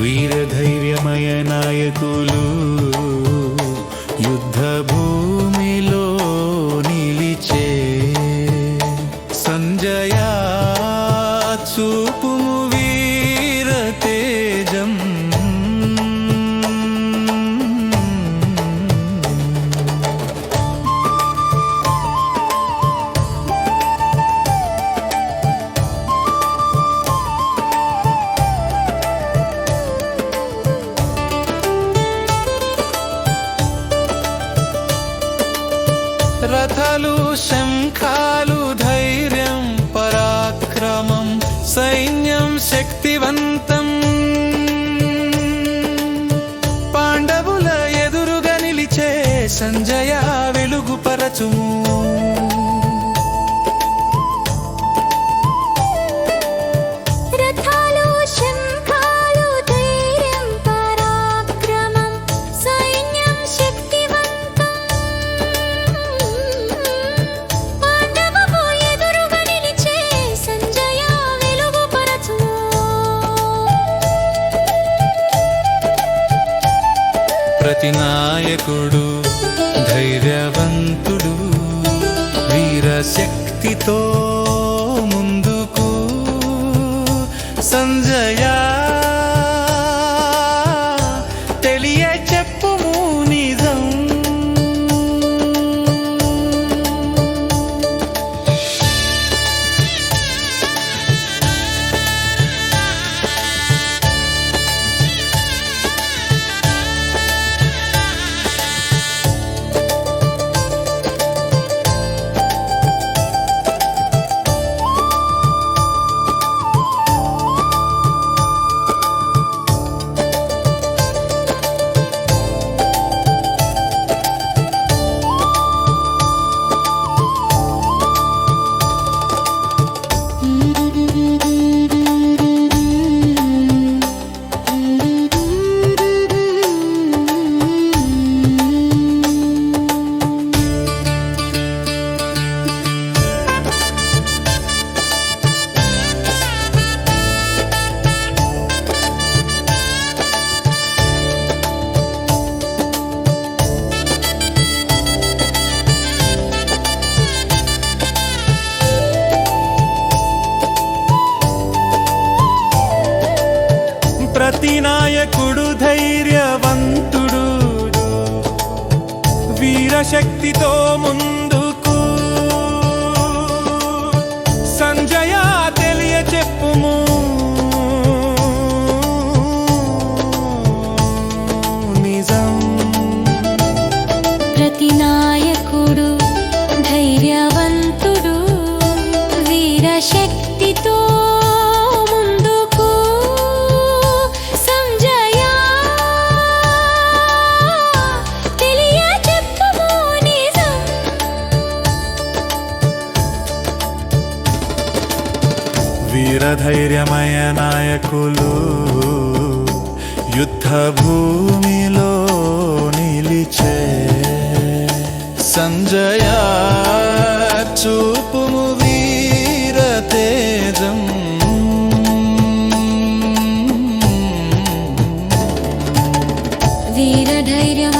వీరధైర్యమయ నాయకులు యుద్ధభూ రథలు శంఖాలు ధైర్యం పరాక్రమం సైన్యం శక్తివంతం. పాండవుల ఎదురుగా నిలిచే సంజయ వెలుగుపరచుము ప్రతి నాయకుడు ధైర్యవంతుడు వీరశక్తితో ముందుకు సంజయ ప్రతి నాయకుడు ధైర్యవంతుడు. వీరశక్తితో ముందుకు. సంజయ తెలియ చెప్పుము నిజం. ప్రతి నాయకుడు ధైర్యవంతుడు వీరశక్తితో వీరధైర్యమయ నాయకులు యుద్ధ భూమిలో నిలిచే సంజయ చూపుము వీర తేజం. వీరధైర్యం